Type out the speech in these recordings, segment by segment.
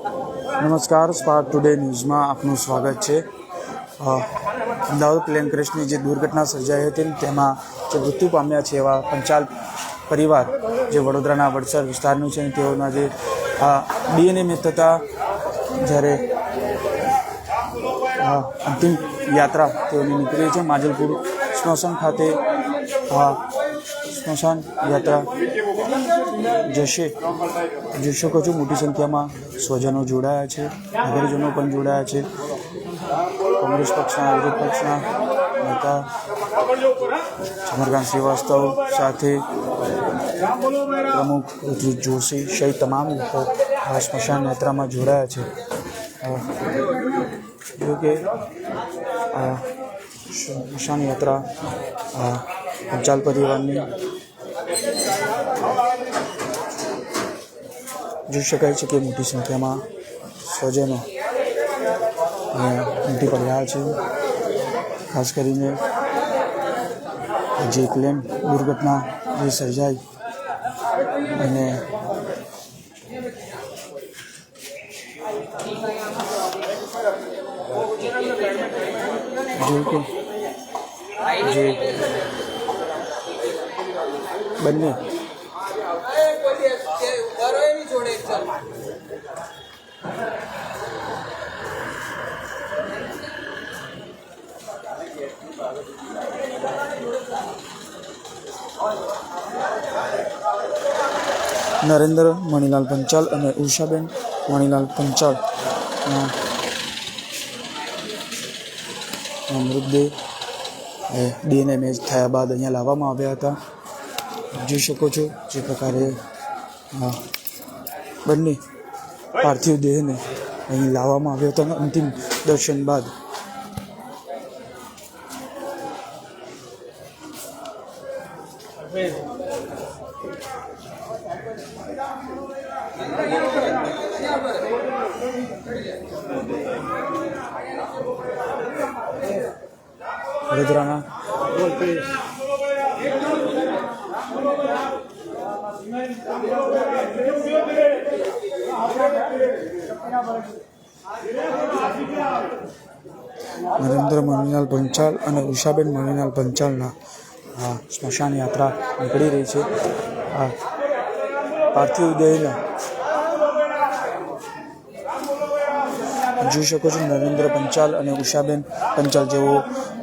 નમસ્કાર, spark today ન્યૂઝમાં આપનું સ્વાગત છે. અમદાવાદ પ્લેન ક્રેશની જે દુર્ઘટના સર્જાઈ હતી તેમાં જે મૃત્યુ પામ્યા છે એવા પંચાલ પરિવાર જે વડોદરાના વડસર વિસ્તારનું છે તેઓના જે ડીએનએ થતાં જ્યારે અંતિમ યાત્રા તેઓની નીકળી છે. માજલપુર સ્મશાન ખાતે સ્મશાન યાત્રા જશે. જોઈ શકો છો મોટી સંખ્યામાં સ્વજનો જોડાયા છે, નગરજનો પણ જોડાયા છે. કોંગ્રેસ પક્ષના, વિરોધ પક્ષના નેતા સમરકાંત શ્રીવાસ્તવ સાથે પ્રમુખ ઋતુ જોશી સહિત તમામ લોકો આ સ્મશાન યાત્રામાં જોડાયા છે. જોકે આ સ્મશાન યાત્રા પંચાલ પરિવારની જોઈ શકાય છે કે મોટી સંખ્યામાં સ્વજનો ઉમટી પડ્યા છે. ખાસ કરીને જે પ્લેન દુર્ઘટના જે સર્જાઈ અને જે કે જે બંને નરેન્દ્ર મણિલાલ પંચાલ અને ઉષાબેન મણિલાલ પંચાલ. મૃતદેહ ડીએનએ મેચ થયા બાદ અહીંયા લાવવામાં આવ્યા હતા. જોઈ શકો છો જે પ્રકારે બંને પાર્થિવ દેહને અહીં લાવવામાં આવ્યો હતો. અંતિમ દર્શન બાદ વડોદરાના નરેન્દ્ર મણિલાલ પંચાલ અને ઉષાબેન મણિલાલ પંચાલના આ સ્મશાન યાત્રા નીકળી રહી છે. આ પાર્થિવ દેહના જોઈ શકો છો નરેન્દ્ર પંચાલ અને ઉષાબેન પંચાલ જેઓ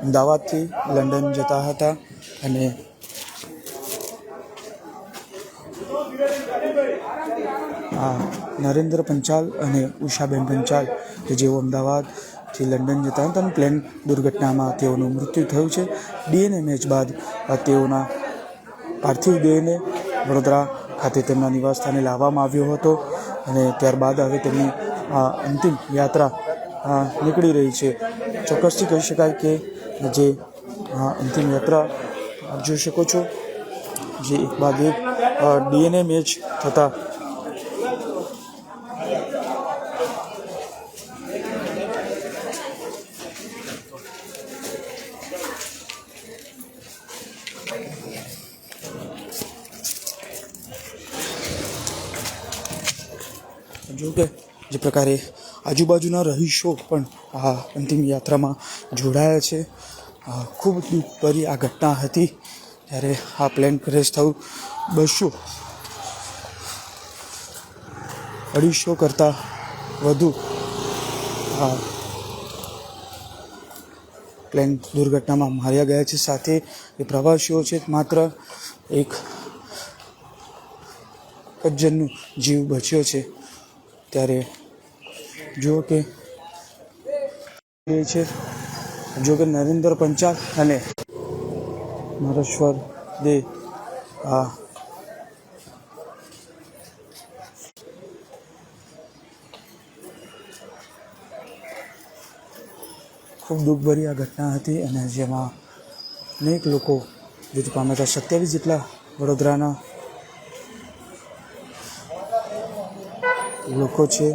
અમદાવાદથી લંડન જતા હતા અને આ નરેન્દ્ર પંચાલ અને ઉષાબેન પંચાલ કે જેઓ અમદાવાદથી લંડન જતા હતા પ્લેન દુર્ઘટનામાં તેઓનું મૃત્યુ થયું છે. ડીએનએ મેચ બાદ તેઓના પાર્થિવ દેહને વડોદરા ખાતે તેમના નિવાસસ્થાને લાવવામાં આવ્યો હતો અને ત્યારબાદ હવે તેમની અંતિમ યાત્રા નીકળી રહી છે. ચોક્કસથી કહી શકાય કે જે અંતિમ યાત્રા જોઈ શકો છો. જે એક બાદ એક ડીએનએ મેચ થતાં જો કે જે પ્રકારે આજુબાજુના રહીશો પણ આ અંતિમ યાત્રામાં જોડાયા છે. ખૂબ દુઃખભરી આ ઘટના હતી. ત્યારે આ પ્લેન ક્રેશ થયું, બસો અઢીસો કરતાં વધુ આ પ્લેન દુર્ઘટનામાં માર્યા ગયા છે. સાથે એ પ્રવાસીઓ છે, માત્ર એક જ જીવ બચ્યો છે. ત્યારે જુઓ કે છે. જો કે નરેન્દ્ર પંચાલ અને નરેશ્વર દે આ ખૂબ દુઃખભરી આ ઘટના હતી અને જેમાં અનેક લોકો મૃત્યુ પામ્યા હતા. સત્યાવીસ જેટલા વડોદરાના લોકો છે,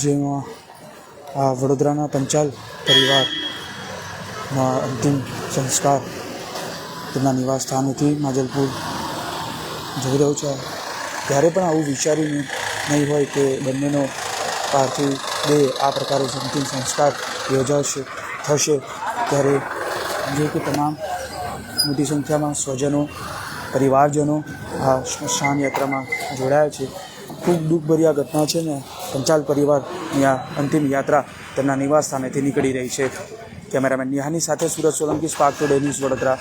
જેમાં આ વડોદરાના પંચાલ પરિવારમાં અંતિમ સંસ્કાર તેમના નિવાસ સ્થાનેથી માજલપુર જઈ રહ્યો છે. ત્યારે પણ આવું વિચાર્યું નહીં હોય કે બંનેનો પાર્થિવ દેહ આ પ્રકારે અંતિમ સંસ્કાર યોજાશે, થશે. ત્યારે જે કે તમામ મોટી સંખ્યામાં સ્વજનો, પરિવારજનો આ સ્મશાન યાત્રામાં જોડાયા છે. ખૂબ દુઃખભરી આ ઘટના છે ને, પંચાલ પરિવારની આ અંતિમ યાત્રા તેમના નિવાસ સ્થાનેથી નીકળી રહી છે. કેમેરામેન નિહાની સાથે Surat Solanki, spark today news Vadodara.